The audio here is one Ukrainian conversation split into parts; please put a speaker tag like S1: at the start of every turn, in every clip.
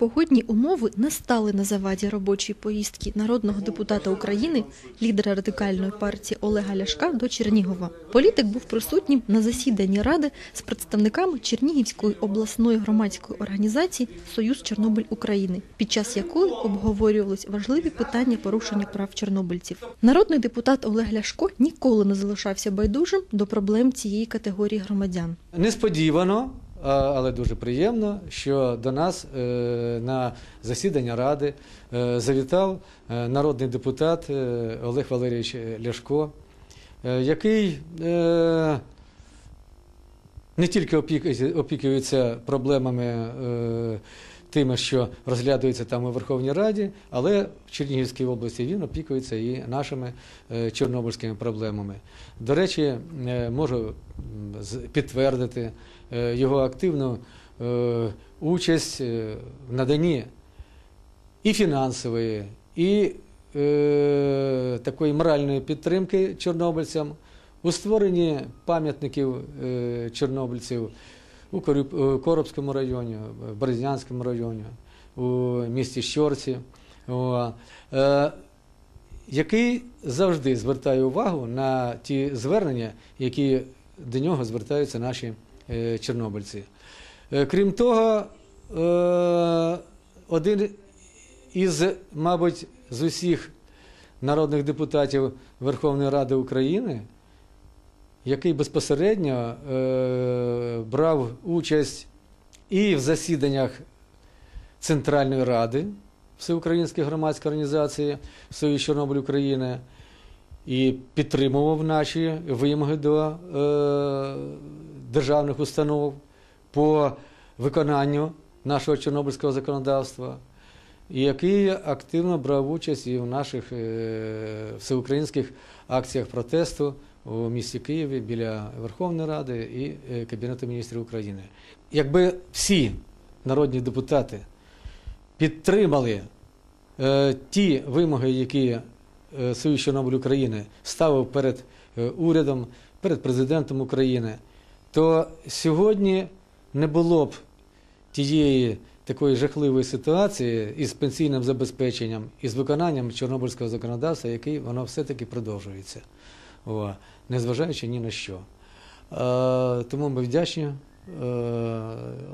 S1: Погодні умови не стали на заваді робочої поїздки народного депутата України, лідера радикальної партії Олега Ляшка до Чернігова. Політик був присутнім на засіданні ради з представниками Чернігівської обласної громадської організації Союз Чорнобиль України, під час якої обговорювались важливі питання порушення прав чорнобильців. Народний депутат Олег Ляшко ніколи не залишався байдужим до проблем цієї категорії громадян.
S2: Несподівано, але дуже приємно, що до нас е, на засідання ради е, завітав е, народний депутат Олег Валерійович Ляшко, який не тільки опікується, проблемами тими, що розглядаються там у Верховній Раді, але в Чернігівській області він опікується і нашими е, чорнобильськими проблемами. До речі, е, можу підтвердити е, його активну участь в наданні і фінансової, і такої моральної підтримки чорнобильцям у створенні пам'ятників чорнобильців у Коробському районі, в Березнянському районі, у місті Щорці, е, який завжди звертає увагу на ті звернення, які до нього звертаються наші е, чорнобильці. Е, Крім того, один із, мабуть, з усіх народних депутатів Верховної Ради України, який безпосередньо е, брав участь і в засіданнях Центральної Ради Всеукраїнської громадської організації Союз Чорнобиль України і підтримував наші вимоги до е, державних установ по виконанню нашого чорнобильського законодавства, який активно брав участь і в наших е, всеукраїнських акціях протесту у місті Києві біля Верховної Ради і е, Кабінету міністрів України. Якби всі народні депутати підтримали е, ті вимоги, які Союз Чорнобиль України ставив перед урядом, перед президентом України, то сьогодні не було б тієї такої жахливої ситуації із пенсійним забезпеченням і з виконанням чорнобильського законодавства, який воно все-таки продовжується, незважаючи ні на що. Е, тому ми вдячні е,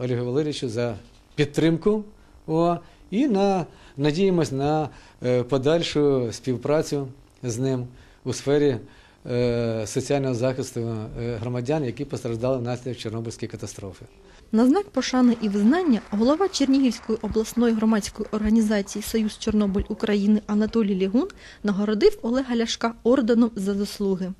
S2: Олегу Валерійовичу за підтримку. І на, надіємось на е, подальшу співпрацю з ним у сфері соціального захисту е, громадян, які постраждали внаслідок Чорнобильської катастрофи.
S1: На знак пошани і визнання голова Чернігівської обласної громадської організації Союз Чорнобиль України Анатолій Лігун нагородив Олега Ляшка орденом за заслуги.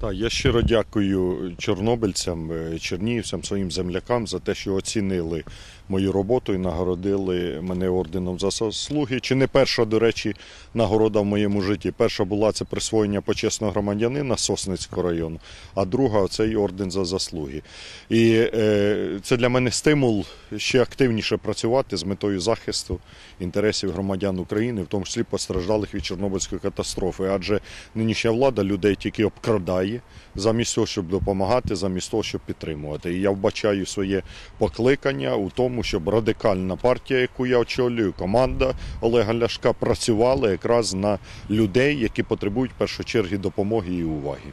S3: Так, я щиро дякую чорнобильцям, е, чернігівцям, своїм землякам за те, що оцінили мою роботу і нагородили мене орденом за заслуги. Чи не перша, до речі, нагорода в моєму житті? Перша була це присвоєння почесного громадянина Сосницького району, а друга цей орден за заслуги. І е, це для мене стимул ще активніше працювати з метою захисту інтересів громадян України, в тому числі постраждалих від Чорнобильської катастрофи. Адже нинішня влада людей тільки обкрадає замість того, щоб допомагати, замість того, щоб підтримувати. І я вбачаю своє покликання у тому, щоб радикальна партія, яку я очолюю, команда Олега Ляшка працювала якраз на людей, які потребують в першу чергу допомоги і уваги.